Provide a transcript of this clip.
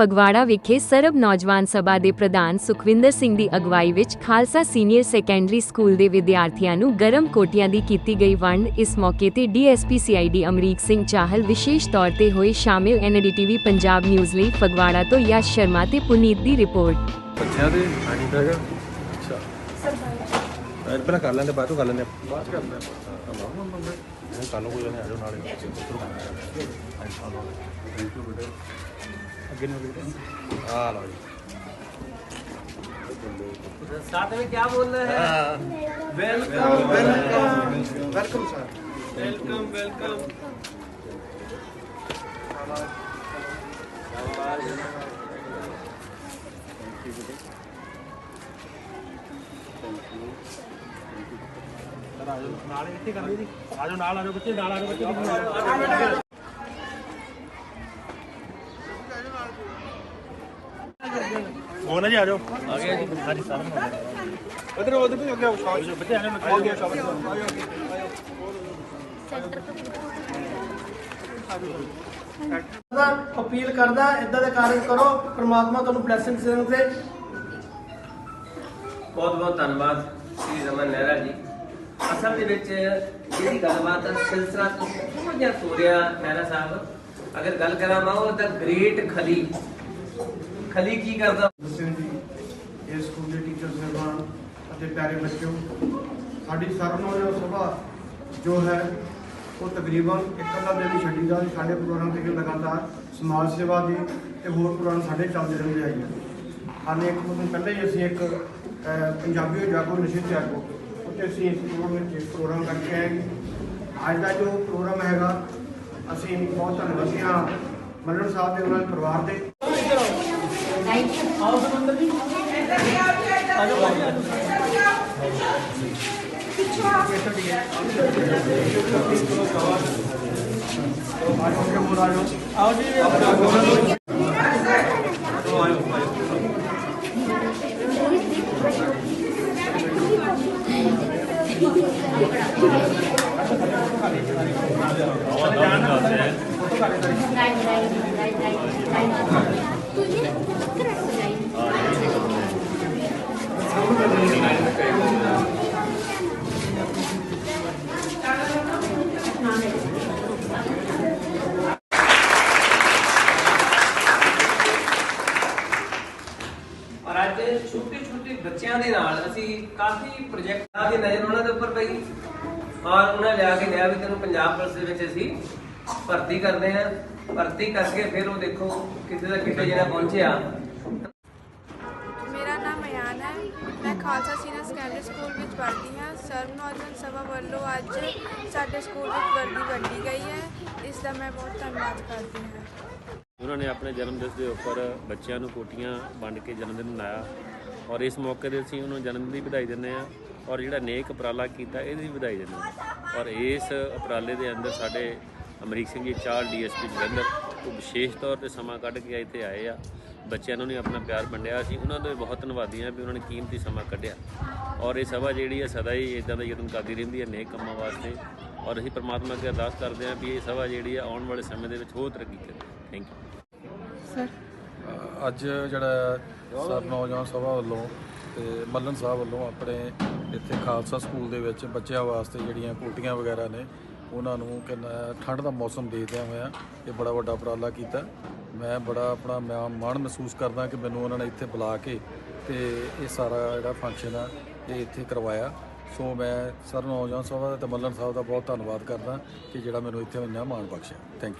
ਫਗਵਾੜਾ ਵਿਖੇ ਸਰਬ ਨੌਜਵਾਨ ਸਭਾ ਦੇ ਪ੍ਰਧਾਨ ਸੁਖਵਿੰਦਰ ਸਿੰਘ ਦੀ ਅਗਵਾਈ ਵਿੱਚ ਖਾਲਸਾ ਸੀਨੀਅਰ ਸੈਕੰਡਰੀ ਸਕੂਲ ਦੇ ਵਿਦਿਆਰਥੀਆਂ ਨੂੰ ਗਰਮ ਕੋਟੀਆਂ ਦੀ ਕੀਤੀ ਗਈ ਵੰਡ। ਇਸ ਮੌਕੇ ਤੇ ਡੀਐਸਪੀ ਸੀਆਈਡੀ ਅਮਰੀਕ ਸਿੰਘ ਚਾਹਲ ਵਿਸ਼ੇਸ਼ ਤੌਰ ਤੇ ਹੋਏ ਸ਼ਾਮਿਲ ਐਨਡੀਟੀਵੀ ਪੰਜਾਬ ਨਿਊਜ਼ ਲਈ ਫਗਵਾੜਾ ਤੋਂ ਯਸ਼ ਸ਼ਰਮਾ ਤੇ ਪੁਨੀਤ ਦੀ ਰਿਪੋਰਟ। ਬੱਚਿਆਂ ਦੇ ਹਾਂਜੀ। ਹੈਗਾ। ਅੱਛਾ। ਸਰ ਪਹਿਲਾਂ ਕਰ ਲੈਂਦੇ ਬਾਅਦ ਚੋਂ ਕਰ ਲੈਂਦੇ ਬਾਅਦ ਚ ਕਰਦੇ ਆਪਾਂ ਕੱਲ ਨੂੰ ਕੋਈ ਨਹੀਂ ਆ ਜਾਓ ਨਾਲੇ ਅੱਗੇ ਨੂੰ ਬੇਟੇ ਆ ਲਓ ਜੀ साथ में क्या बोल रहे हैं welcome welcome welcome sir welcome welcome ਨਾਲ ਇੱਥੇ ਕਰ ਜੀ ਨਾਲ ਆ ਜਾਓ ਬੱਚੇ ਨਾਲ ਆ ਜਾਓ ਬੱਚੇ ਉਹ ਨਾ ਜੀ ਆ ਜਾਓ। ਆ ਗਿਆ ਜੀ ਹਾਂਜੀ ਸਰ ਉਧਰ ਉਧਰ ਵੀ ਅੱਗੇ ਆਓ। ਸ਼ਾਬਾਸ਼ ਬੱਚੇ ਆ ਜਾਓ ਆ ਗਿਆ ਸ਼ਾਬਾਸ਼ ਦਾ ਅਪੀਲ ਕਰਦਾ ਇਦਾਂ ਦੇ ਕਾਰਜ ਕਰੋ ਪ੍ਰਮਾਤਮਾ ਤੁਹਾਨੂੰ ਬਲੇਸਿੰਗ ਦੇਣਗੇ ਬਹੁਤ ਬਹੁਤ ਧੰਨਵਾਦ। ਸ੍ਰੀ ਰਮਨ ਨਹਿਰਾ ਜੀ। ਅਸਲ ਦੇ ਵਿੱਚ ਜਿਹੜੀ ਗੱਲਬਾਤ ਦਾ ਸਿਲਸਿਲਾ ਥੋੜਾ ਜਿਹਾ ਤੋਰਿਆ ਨਹਿਰਾ ਸਾਹਿਬ, ਅਗਰ ਗੱਲ ਕਰਾਂ ਮੈਂ, ਉਹ ਤਾਂ ਗ੍ਰੇਟ ਖਲੀ। ਖਲੀ ਕੀ ਕਰਦਾ? ਸਿੰਘ ਜੀ, ਇਹ ਸਕੂਲ ਦੇ ਟੀਚਰ ਸਾਹਿਬਾਨ ਅਤੇ ਪਿਆਰੇ ਬੱਚਿਓ, ਸਾਡੀ ਸਰਵਨੌਜਵਾਨ ਸਭਾ ਜੋ ਹੈ, ਉਹ ਤਕਰੀਬਨ ਇੱਕ ਅੱਧਾ ਦਿਨ ਹੀ ਛੱਡੀਦਾ ਸਾਡੇ ਪ੍ਰੋਗਰਾਮ ਤੇ ਲਗਾਤਾਰ ਸਮਾਜ ਸੇਵਾ ਦੀ ਤੇ ਹੋਰ ਪ੍ਰੋਗਰਾਮ ਸਾਡੇ ਚੱਲਦੇ ਰਹਿੰਦੇ ਆਈ ਹਾਲੇ ਇੱਕ ਦਿਨ ਪਹਿਲਾਂ ਹੀ ਅਸੀਂ ਇੱਕ ਪੰਜਾਬੀ ਜਾਗੋ ਨਸ਼ੇ ਤਿਆਗੋ ਉੱਤੇ ਅਸੀਂ ਇਸ ਪ੍ਰੋਗਰਾਮ ਵਿੱਚ ਪ੍ਰੋਗਰਾਮ ਕਰਕੇ ਆਏ ਹਾਂ। ਅੱਜ ਦਾ ਜੋ ਪ੍ਰੋਗਰਾਮ ਹੈਗਾ ਅਸੀਂ ਬਹੁਤ ਧੰਨਵਾਦੀ ਹਾਂ ਮੱਲਣ ਸਾਹਿਬ ਦੇ ਉਹਨਾਂ ਦੇ ਪਰਿਵਾਰ ਦੇ। ਆਓ ਸਮੰਦਰ ਜੀ ਆਓ ਜੀ। ਔਰ ਅੱਜ ਛੋਟੇ ਛੋਟੇ ਬੱਚਿਆਂ ਦੇ ਨਾਲ ਅਸੀਂ ਕਾਫੀ ਪ੍ਰੋਜੈਕਟਾਂ ਦੀ ਨਜ਼ਰ ਉਹਨਾਂ ਦੇ ਉੱਪਰ ਪਈ ਔਰ ਉਹਨਾਂ ਲਿਆ ਕੇ ਲਿਆ ਵੀ ਤੈਨੂੰ ਪੰਜਾਬ ਪੁਲਿਸ ਦੇ ਵਿੱਚ ਅਸੀਂ ਭਰਤੀ ਕਰਦੇ ਆ ਭਰਤੀ ਕਰਕੇ ਫਿਰ ਉਹ ਦੇਖੋ ਕਿਤੇ ਦਾ ਕਿਤੇ ਜਿਹੜਾ ਪਹੁੰਚਿਆ। ਮੇਰਾ ਨਾਮ ਅਯਾਨ ਹੈ। ਮੈਂ ਖਾਲਸਾ ਸੀਨੀਅਰ ਸੈਕੰਡਰੀ ਸਕੂਲ ਵਿੱਚ ਪੜ੍ਹਦੀ ਹਾਂ। ਸਰਵ ਨੌਜਵਾਨ ਸਭਾ ਵੱਲੋਂ ਅੱਜ ਸਾਡੇ ਸਕੂਲ ਵਿੱਚ ਵਰਦੀ ਵੰਡੀ ਗਈ ਹੈ। ਇਸ ਦਾ ਮੈਂ ਬਹੁਤ ਧੰਨਵਾਦ ਕਰਦੀ ਹਾਂ। ਉਹਨਾਂ ਨੇ ਆਪਣੇ ਜਨਮ ਦਿਵਸ ਦੇ ਉੱਪਰ ਬੱਚਿਆਂ ਨੂੰ ਕੋਟੀਆਂ ਵੰਡ ਕੇ ਜਨਮ ਦਿਨ ਮਨਾਇਆ। ਔਰ ਇਸ ਮੌਕੇ ਤੇ ਅਸੀਂ ਉਹਨੂੰ ਜਨਮ ਦਿਨ ਦੀ ਵਧਾਈ ਦਿੰਦੇ ਹਾਂ ਔਰ ਜਿਹੜਾ ਨੇਕ ਉਪਰਾਲਾ ਕੀਤਾ, ਇਹਦੀ ਵੀ ਵਧਾਈ ਦਿੰਦੇ ਹਾਂ। ਔਰ ਇਸ ਉਪਰਾਲੇ ਦੇ ਅੰਦਰ ਸਾਡੇ ਅਮਰੀਕ ਸਿੰਘ ਜੀ ਚਾਰ ਡੀਐਸਪੀ ਜਲੰਧਰ, ਉਹ ਵਿਸ਼ੇਸ਼ ਤੌਰ ਤੇ ਸਮਾਂ ਕੱਢ ਕੇ ਇੱਥੇ ਆਏ ਆ। ਬੱਚਿਆਂ ਨੂੰ ਨੇ ਆਪਣਾ ਪਿਆਰ ਵੰਡਿਆ ਸੀ। ਉਹਨਾਂ ਦੇ ਬਹੁਤ ਧੰਨਵਾਦੀ ਹਾਂ ਵੀ ਉਹਨਾਂ ਨੇ ਕੀਮਤੀ ਸਮਾਂ ਕੱਢਿਆ। ਔਰ ਇਹ ਸਭਾ ਜਿਹੜੀ ਆ, ਸਦਾ ਹੀ ਇਦਾਂ ਦਾ ਯਤਨ ਕਰਦੀ ਰਹਿੰਦੀ ਹੈ ਨੇਕ ਕੰਮਾਂ ਵਾਸਤੇ। ਔਰ ਅਸੀਂ ਪ੍ਰਮਾਤਮਾ ਅੱਗੇ ਅਰਦਾਸ ਕਰਦੇ ਹਾਂ ਵੀ ਇਹ ਸਭਾ ਜਿਹੜੀ ਹੈ ਆਉਣ ਵਾਲੇ ਸਮੇਂ ਦੇ ਵਿੱਚ ਹੋਰ ਤਰੱਕੀ ਕਰੇ। ਥੈਂਕ ਯੂ ਅੱਜ ਜਿਹੜਾ ਸਰ ਨੌਜਵਾਨ ਸਭਾ ਵੱਲੋਂ ਤੇ ਮੱਲਨ ਸਾਹਿਬ ਵੱਲੋਂ ਆਪਣੇ ਇੱਥੇ ਖਾਲਸਾ ਸਕੂਲ ਦੇ ਵਿੱਚ ਬੱਚਿਆਂ ਵਾਸਤੇ ਜਿਹੜੀਆਂ ਕੋਟੀਆਂ ਵਗੈਰਾ ਨੇ, ਉਹਨਾਂ ਨੂੰ ਕਿੰਨਾ ਠੰਡ ਦਾ ਮੌਸਮ ਦੇਖਦਿਆਂ ਹੋਇਆ ਇਹ ਬੜਾ ਵੱਡਾ ਉਪਰਾਲਾ ਕੀਤਾ। ਮੈਂ ਬੜਾ ਆਪਣਾ ਮੈਂ, ਮਾਣ ਮਹਿਸੂਸ ਕਰਦਾ ਕਿ ਮੈਨੂੰ ਉਹਨਾਂ ਨੇ ਇੱਥੇ ਬੁਲਾ ਕੇ ਤੇ ਇਹ ਸਾਰਾ ਜਿਹੜਾ ਫੰਕਸ਼ਨ ਆ, ਇਹ ਇੱਥੇ ਕਰਵਾਇਆ। ਸੋ ਮੈਂ ਸਰ ਨੌਜਵਾਨ ਸਭਾ ਤੇ ਮੱਲਨ ਸਾਹਿਬ ਦਾ ਬਹੁਤ ਧੰਨਵਾਦ ਕਰਦਾ ਕਿ ਜਿਹੜਾ ਮੈਨੂੰ ਇੱਥੇ ਇੰਨਾ ਮਾਣ ਬਖਸ਼ਿਆ। Thank you